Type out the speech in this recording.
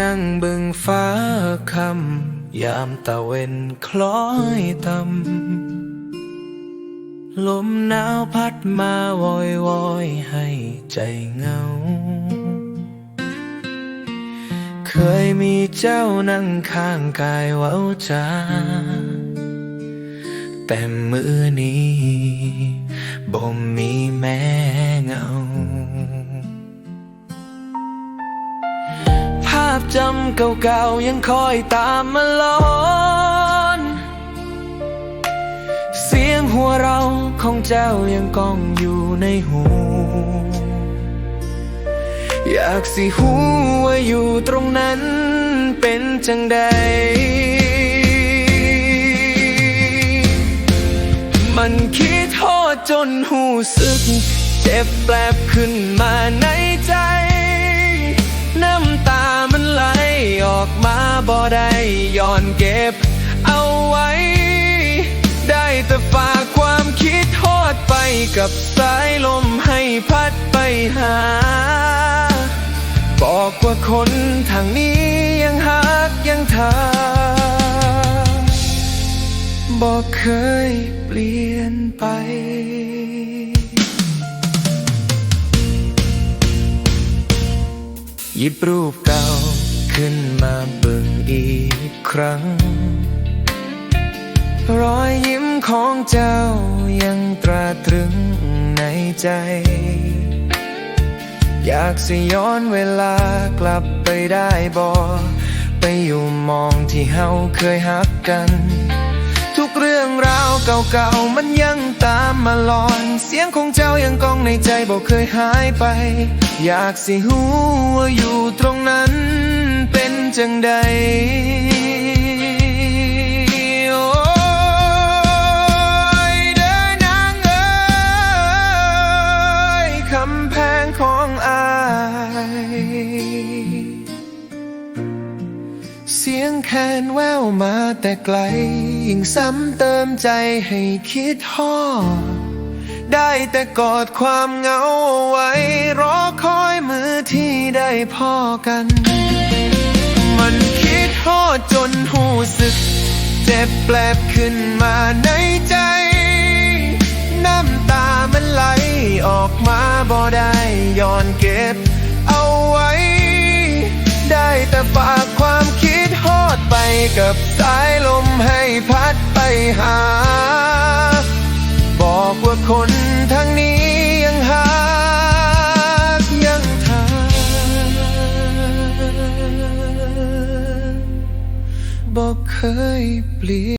นั่งบึงฟ้าคำยามตะเวนคล้อยต่ำลมหนาวพัดมาวอยวอยให้ใจเงา เคยมีเจ้านั่งข้างกายเว้าจาแต่มือนี้าพจำเก่าๆยังคอยตามมาหลอนเสียงหัวเราของเจ้ายังก้องอยู่ในหูอยากสิหูว่าอยู่ตรงนั้นเป็นจังใด มันคิดโทษจนหูสึก เจ็บแปลบขึ้นมาในใจ บ่ได้ย้อนเก็บ เอาไว้ ได้แต่ฝากความคิดโทษไปกับสายลมให้พัดไปหา บอกว่าคนทางนี้ยังหักยังทาบอกเคยเปลี่ยนไปหยิบรูปเก่า ขึ้นมาเบิ่งอีกครั้ง รอยยิ้มของเจ้ายังตราตรึงในใจ อยากสิย้อนเวลากลับไปได้บ่ไปอยู่มองที่เฮาเคยฮักกัน ทุกเรื่องราวเก่าๆมันยังตามมาหลอน เสียงของเจ้ายังก้องในใจบอกเคยหายไป อยากสิหูว่าอยู่ตรงนั้น เป็นจังใดโอ้ยเดินนางเอ้ยคำแพงของอาย เสียงแคนแววมาแต่ไกล ยิ่งซ้ำเติมใจให้คิดฮอดได้แต่กอดความเหงาไว้รอคอยมือ ที่ได้พ่อกัน มันคิดฮอดจนหูสึก เจ็บแปลบขึ้นมาในใจ น้ำตามันไหลออกมาบ่ได้ย้อนเก็บ เอาไว้ ได้แต่ฝากความคิดฮอดไปกับสายลมให้พัดไปหา บอกว่าคน บอกเคยเปลี่ยน